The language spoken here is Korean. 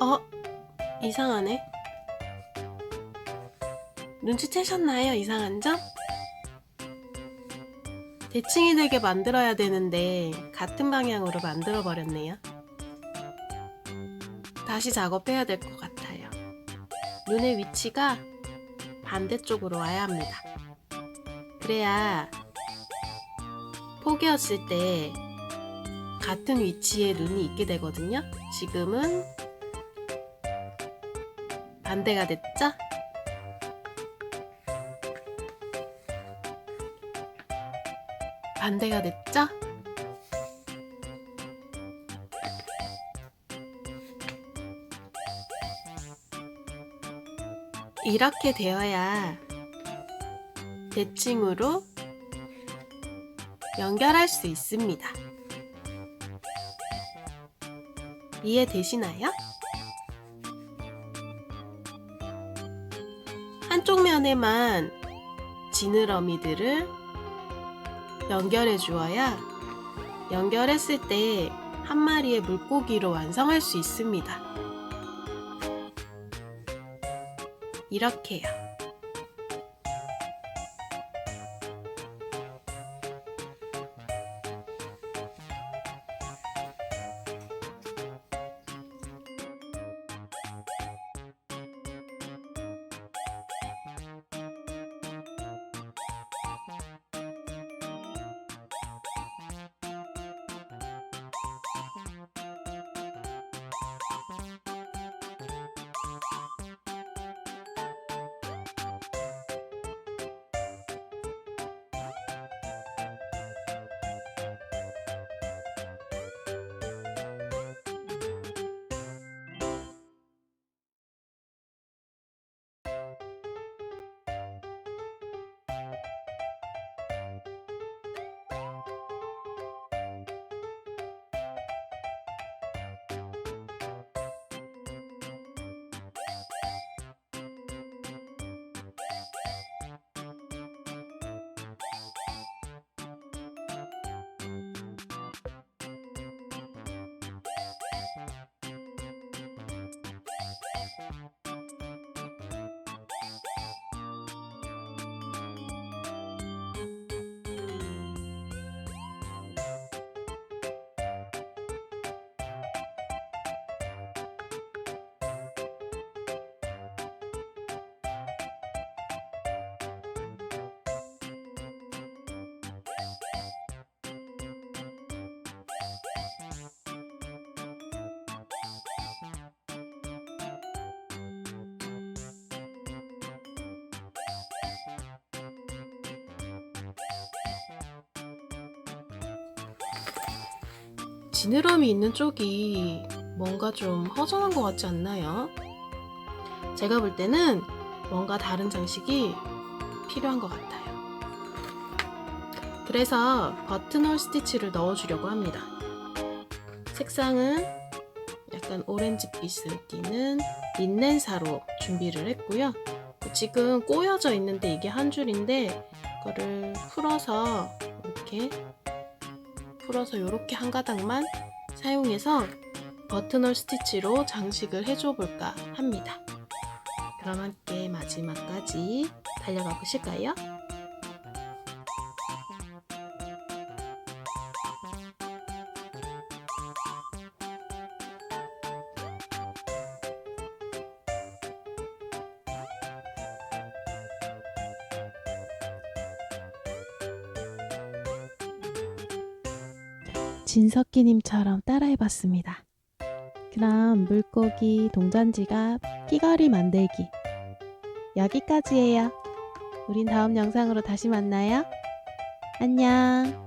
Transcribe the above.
어? 이상하네. 눈치채셨나요? 이상한 점? 대칭이 되게 만들어야 되는데 같은 방향으로 만들어 버렸네요. 다시 작업해야 될 것 같아요. 눈의 위치가 반대쪽으로 와야 합니다. 그래야 포개었을 때 같은 위치에 눈이 있게 되거든요. 지금은 반대가 됐죠? 반대가 됐죠? 이렇게 되어야 대칭으로 연결할 수 있습니다. 이해되시나요? 한쪽 면에만 지느러미들을 연결해 주어야 연결했을 때 한 마리의 물고기로 완성할 수 있습니다. 이렇게요. 지느러미 있는 쪽이 뭔가 좀 허전한 것 같지 않나요? 제가 볼 때는 뭔가 다른 장식이 필요한 것 같아요. 그래서 버튼홀 스티치를 넣어주려고 합니다. 색상은 약간 오렌지빛을 띠는 린넨사로 준비를 했고요. 지금 꼬여져 있는데 이게 한 줄인데 이거를 풀어서 이렇게 풀어서 이렇게 한 가닥만 사용해서 버튼홀 스티치로 장식을 해줘 볼까 합니다. 그럼 함께 마지막까지 달려가 보실까요? 진석기님처럼 따라해봤습니다. 그럼 물고기 동전지갑 끼거리 만들기 여기까지예요. 우린 다음 영상으로 다시 만나요. 안녕.